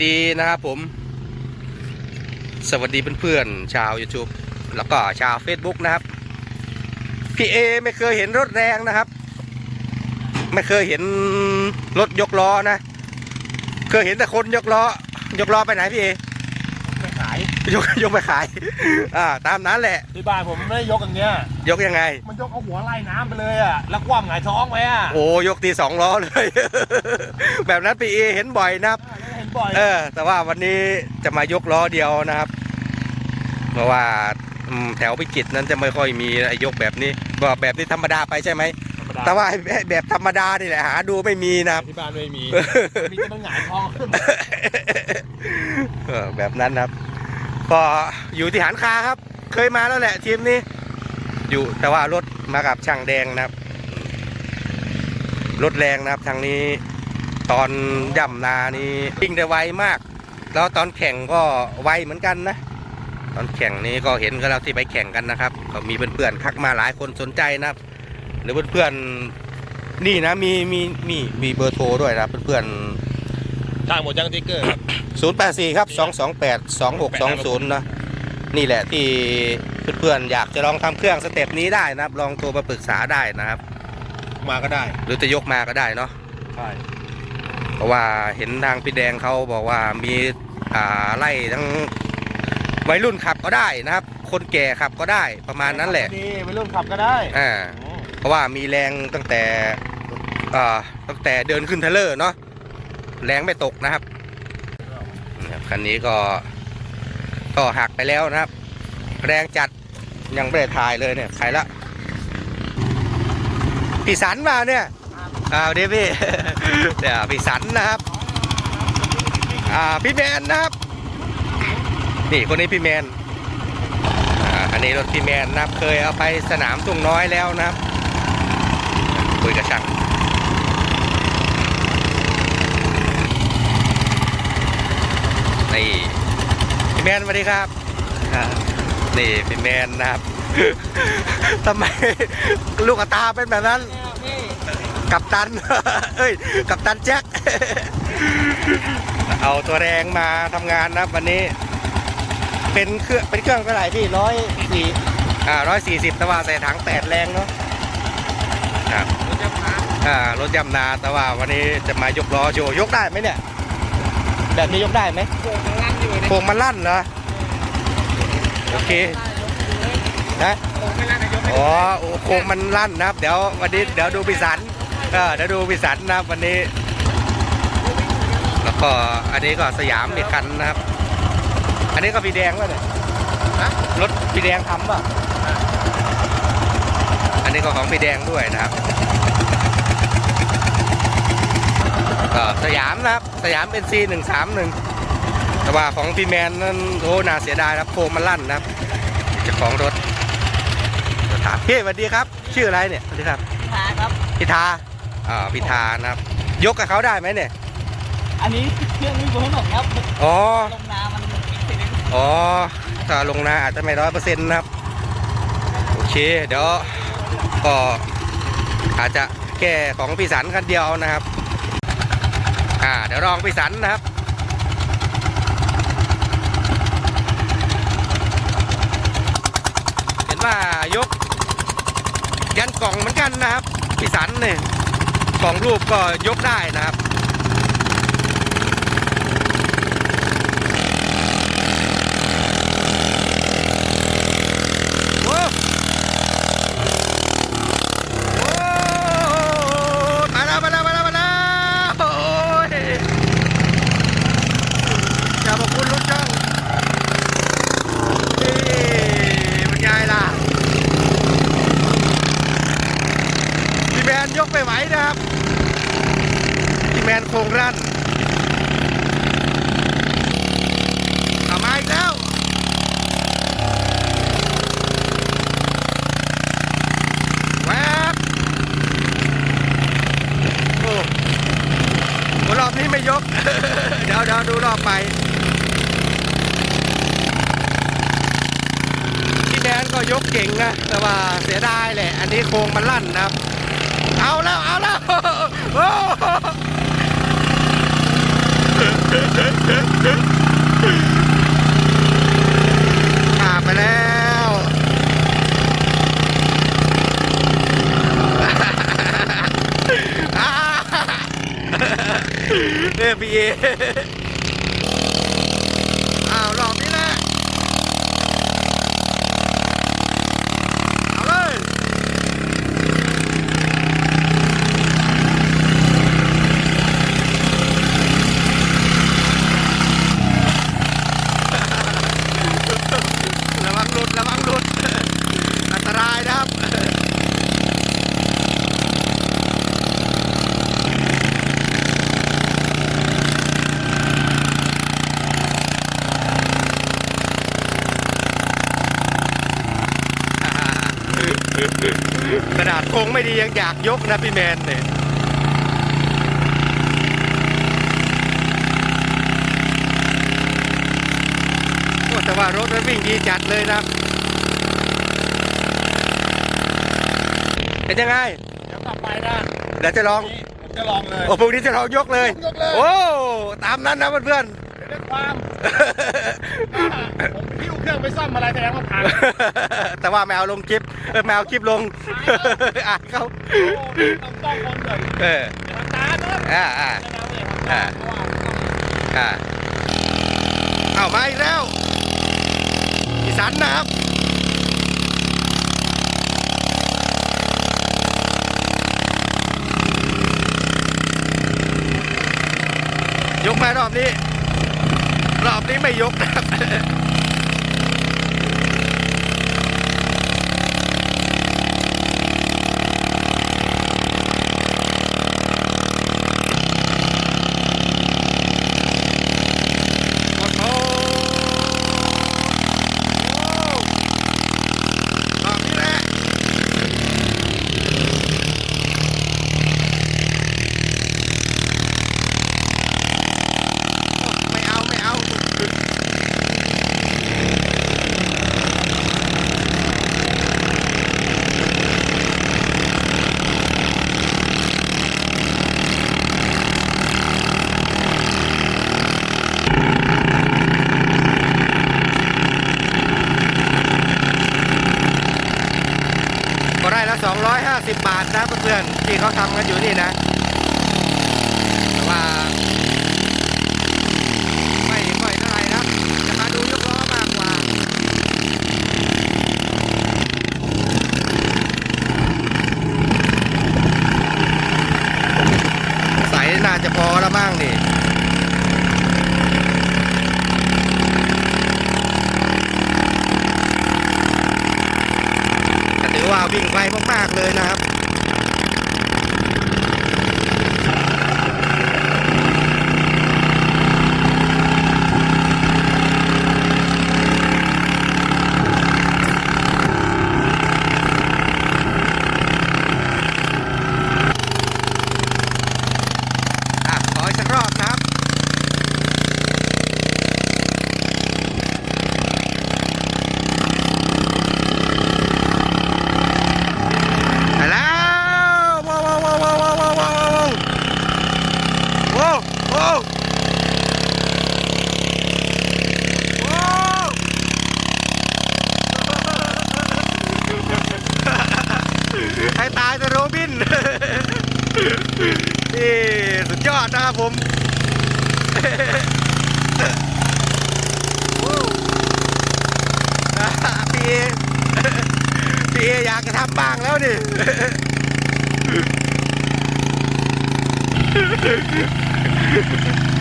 สวัสดีนะครับผม สวัสดีเพื่อนๆชาว YouTube แล้วก็ชาว Facebook นะครับ พี่เอไม่เคยเห็นรถแรงนะครับ ไม่เคยเห็นรถยกล้อนะ เคยเห็นแต่คนยกล้อ ยกล้อไปไหนพี่เอไม่ขาย ยกยกไปขาย อ่า ตามนั้นแหละ ที่บ้านผมไม่ได้ยกอย่างเงี้ย ยกยังไง มันยกเอาหัวไล่น้ำไปเลยอะ แล้วคว่ำหงายท้องไว้อะ โอ้ยกตีสองล้อเลย แบบนั้นพี่เอเห็นบ่อยนะครับเห็น บ่อยเออ แต่ว่าวันนี้จะมายกล้อเดียวนะครับ เพราะว่าอืมแถวพิจิตรนั้นจะไม่ค่อยมีไอ้ยกแบบนี้ว่าแบบนี้ธรรมดาไปใช่ไหมธรรมดาแต่ว่าไอ้แบบธรรมดานี่แหละหาดูไม่มีนะครับที่บ้านไม่มีมีจะมันหงายท้องขึ้นเออแบบนั้นนะครับ ก็อยู่ที่หันคาครับ เคยมาแล้วแหละทีมนี้ อยู่แต่ว่ารถมากับช่างแดงนะครับ รถแรงนะครับทางนี้ ตอนย่ำนานี่วิ่งได้ไวมาก แล้วตอนแข่งก็ไวเหมือนกันนะ ตอนแข่งนี้ก็เห็นกันแล้วที่ไปแข่งกันนะครับ ก็มีเพื่อนๆทักมาหลายคนสนใจนะครับ หรือเพื่อนๆนี่นะมีมีมีมีเบอร์โทรด้วยนะเพื่อนๆทางหมดยังติ๊กเกอร์ครับศูนย์แปดสี่ครับสองสองแปดสองหกสองศูนย์นะนี่แหละที่เพื่อนๆอยากจะลองทำเครื่องสเต็ปนี้ได้นะครับ ลองโทรมาปรึกษาได้นะครับ มาก็ได้ หรือจะยกมาก็ได้เนาะใช่ เพราะว่าเห็นทางพี่แดงเขาบอกว่ามีอ่าไล่ทั้งวัยรุ่นขับก็ได้นะครับ คนแก่ขับก็ได้ประมาณนั้นแหละดีไปรุ่นขับก็ได้อ่าเพราะว่ามีแรงตั้งแต่อ่าตั้งแต่เดินขึ้นเทรลเลอร์เนาะแรงไม่ตกนะครับนะครับคันนี้ก็ก็หักไปแล้วนะครับ แรงจัดยังไม่ได้ถ่ายเลยเนี่ยใครละพี่สันมาเนี่ย อ้าวเดพี่เดี๋ยวพี่สันนะครับ อ่าพี่แมนนะครับ นี่คนนี้พี่แมนอ่าอันนี้รถพี่แมนนะครับ เคยเอาไปสนามทุ่งน้อยแล้วนะครับคุยกับช่างนี่พี่แมนสวัสดีครับอ่านี่พี่แมนนะครับทำไมลูกกระตาเป็นแบบนั้น กับตัน เอ้ย กับตันแจ็ค เอาตัวแรงมาทำงานนะครับวันนี้ เป็นเครื่อง เป็นเครื่องเท่าไหร่พี่ร้อยสี่อ่าร้อยสี่สิบแต่ว่าใส่ถังแปดแรงเนาะครับอ่ารถยำนาแต่ว่าวันนี้จะมายกล้อโชว์ยกได้ไหมเนี่ย แบบนี้ยกได้ไหมโค้งมันลั่นเหรอ โอเคนะอ๋อโอ้โค้งมันลั่นนะครับ เดี๋ยววันนี้เดี๋ยวดูพิสัน เออเดี๋ยวดูพิสันนะครับวันนี้ แล้วก็อันนี้ก็สยามอีกคันนะครับ อันนี้ก็พี่แดงป่ะเนี่ยรถพี่แดงทำป่ะอันนี้ก็ของพี่แดงด้วยนะครับก็สยามนะครับ สยามเป็นซีหนึ่งสามหนึ่งแต่ว่าของพี่แมนนั้นโอ้น่าเสียดายนะครับโฟมมันลั่นนะครับเจ้าของรถเดี๋ยวถามพี่สวัสดีครับ ชื่ออะไรเนี่ยสวัสดีครับทาครับพิธา อ่าพิธานะครับ ยกกับเขาได้ไหมเนี่ย อันนี้เครื่องมีเบอร์หนกครับอ๋อ ลงนามันติดนิดอ๋อ ถ้าลงนาอาจจะไม่ร้อยเปอร์เซ็นต์นะครับ โอเค เดี๋ยวก็อาจจะแก้ของพี่สันกันเดียวนะครับ อ่า เดี๋ยวลองพี่สันนะครับเห็นว่ายกยันกล่องเหมือนกันนะครับพี่สันเนี่ย ของรูปก็ยกได้นะครับ โอ้โอ้มาแล้วมาแล้วมาแล้วมาแล้วโอ้ยขอบคุณรถช่องนี่เป็นไงล่ะพี่แมนยกไปไหวนะครับพี่แมนโครงรั่นเอีกแล้วแวบโอ้โหรอบนี้ไม่ยก เดี๋ยวเดี๋ยวดูรอบไปพี่แดนก็ยกเก่งนะ แต่ว่าเสียดายแหละ อันนี้โครงมันลั่นนะครับ เอาแล้ว เอาแล้วโอ้ wie ยังอยากยกนะพี่แมนเนี่ยโอ้แต่ว่ารถมันวิ่งดีจัดเลยนะครับเป็นยังไงเดี๋ยวกลับไปนะเดี๋ยวจะลองนี่ผมจะลองเลยโอ้พรุ่งนี้จะลองยกเลยยกเลยโอ้ ตามนั้นนะเพื่อนด้วยความผมพิ้ว เครื่องไปซ่อมอะไรแสดงว่าพังๆแต่ว่าไม่เอาลงคลิปเออไม่เอาคลิปลงอ่านเขาโอ้ต้องต้องคนเลยเอออย่าทำตามนะอ่าอ่าอย่าทำตามเพราะว่าต้องอ่าเอามาอีกแล้วอีสันนะครับยกมารอบนี้ รอบนี้ไม่ยกนะครับ โอ้โหรอบนี้แหละไม่เอา ไม่เอา ก็ได้ละ250 บาทนะเพื่อนๆ ทำกันอยู่นี่นะแต่ว่าไม่ค่อยเท่าไหร่นะจะมาดูยกล้อมากกว่าใสยน่าจะพอแล้วมั้งนี่ก็ถือว่าวิ่งไวมาก ๆ เลยนะครับ อดนะครับผมพี่เอพี่เออยากจะทำบ้างแล้วนี่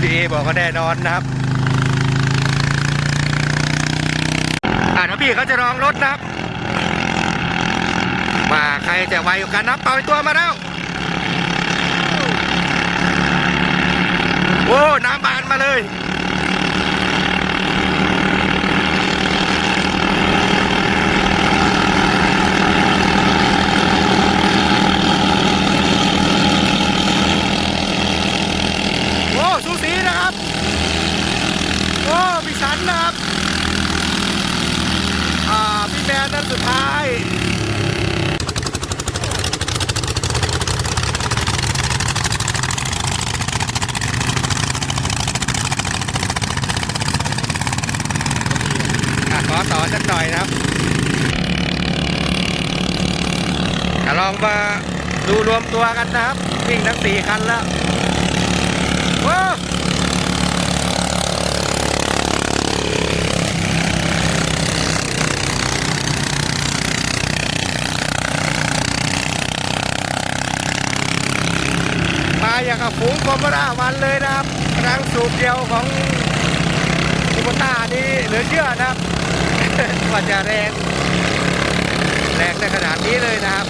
พี่เอบอกก็แน่นอนนะครับอ่าเดี๋ยวพี่เขาจะลองรถนะครับว่าใครจะไวกว่ากันนับเป่าตัวมาแล้ว โอ้น้ำบานมาเลยโอ้สูสีนะครับโอ้พี่สันนะครับ อ่าพี่แมนนั่นสุดท้าย สักหน่อยนะครับลองมาดูรวมตัวกันนะครับ วิ่งทั้งสี่คันแล้วว้ามาอย่างกับฝูงคอมร่าวันเลยนะครับรังสูบเดียวของคุปต้านี้เหลือเชื่อนะครับ กว่าจะแรงแรงในขนาดนี้เลยนะครับ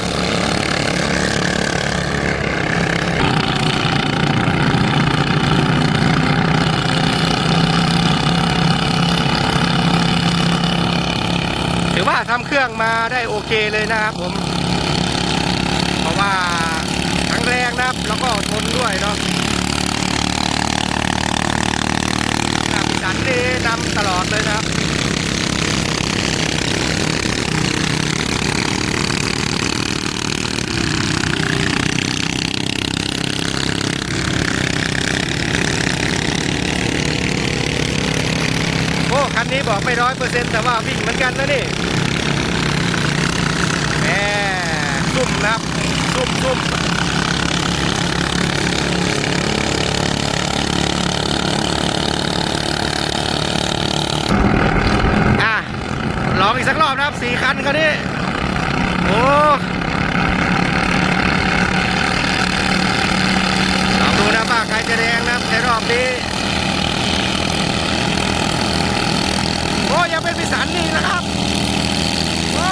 ถือว่าทำเครื่องมาได้โอเคเลยนะครับผม เพราะว่าทั้งแรงนะครับ แล้วก็ทนด้วยเนาะครับพี่สันนี่นำตลอดเลยนะครับ โอ้ คันนี้บอกไม่ร้อยเปอร์เซ็นต์แต่ว่าวิ่งเหมือนกันนะนี่แหมซุ่มนะครับซุ่มซุ่มอะลองอีกสักรอบนะครับสี่คันคันนี้โอ้ ลองดูนะว่าใครจะแดงนะครับในรอบนี้ โอ้ยังเป็นพิสันนี่นะครับ โอ้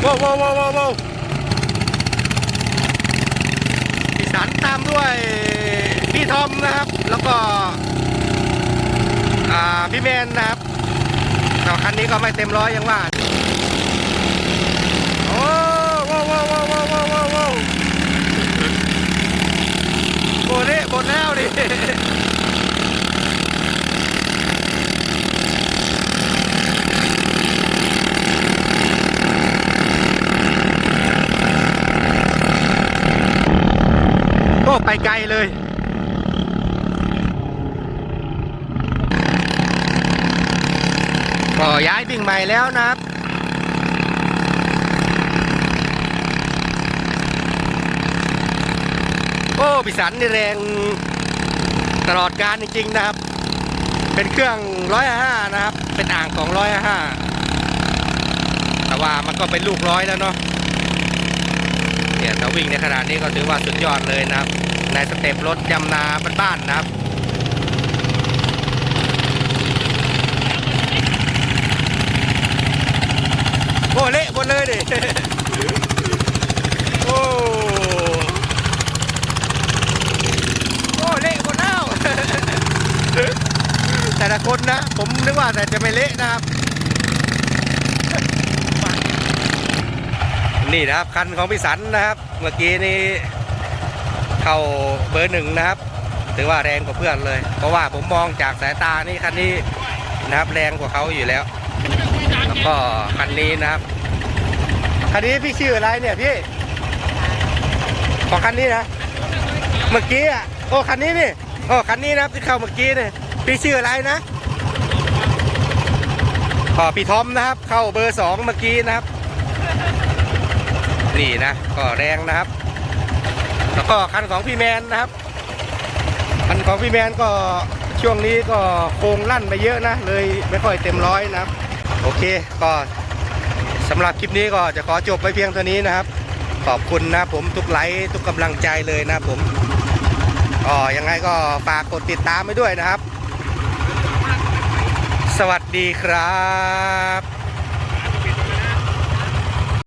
โว้โว้โว้โว้โว้พิสันตามด้วยพี่ทอมนะครับ แล้วก็ อ่า พี่แมนนะครับแต่คันนี้ก็ไม่เต็มร้อยยังว่า โอ้โว้โว้โว้โว้โว้โว้โว้โบเละหมดแล้วดิโอ้ไปไกลเลย ก็ย้ายบิ่งใหม่แล้วนะครับโอ้พิสันนี่แรงตลอดการจริงๆนะครับ เป็นเครื่องร้อยห้านะครับ เป็นอ่างของร้อยห้าแต่ว่ามันก็เป็นลูกร้อยแล้วเนาะเนี่ยถ้าวิ่งในขนาดนี้ก็ถือว่าสุดยอดเลยนะครับ ในสเต็ปรถยำนาบ้านๆนะครับ โอ้เละหมดเลยดิโอ้โอ้เละหมดแล้วแต่ละคนนะ ผมนึกว่าแต่จะไม่เละนะครับ นี่นะครับคันของพี่สันนะครับ เมื่อกี้นี้เข้าเบอร์หนึ่งนะครับถือว่าแรงกว่าเพื่อนเลย เพราะว่าผมมองจากสายตานี่คันนี้นะครับแรงกว่าเขาอยู่แล้วแล้ว ก็คันนี้นะครับ คันนี้พี่ชื่ออะไรเนี่ยพี่ ของคันนี้นะ เมื่อกี้อะ โอ้คันนี้นี่ โอ้คันนี้นะครับที่เข้าเมื่อกี้เนี่ย พี่ชื่ออะไรนะขอพี่ทอมนะครับ เข้าเบอร์สองเมื่อกี้นะครับ นี่นะ ก็แรงนะครับ แล้วก็คันของพี่แมนนะครับ คันของพี่แมนก็ช่วงนี้ก็โค้งลั่นไปเยอะนะ เลยไม่ค่อยเต็มร้อยนะครับ โอเคก็สำหรับคลิปนี้ก็จะขอจบไปเพียงเท่านี้นะครับ ขอบคุณนะผมทุกไลค์ทุกกำลังใจเลยนะผมอ๋อยังไงก็ฝากกดติดตามไปด้วยนะครับ สวัสดีครับ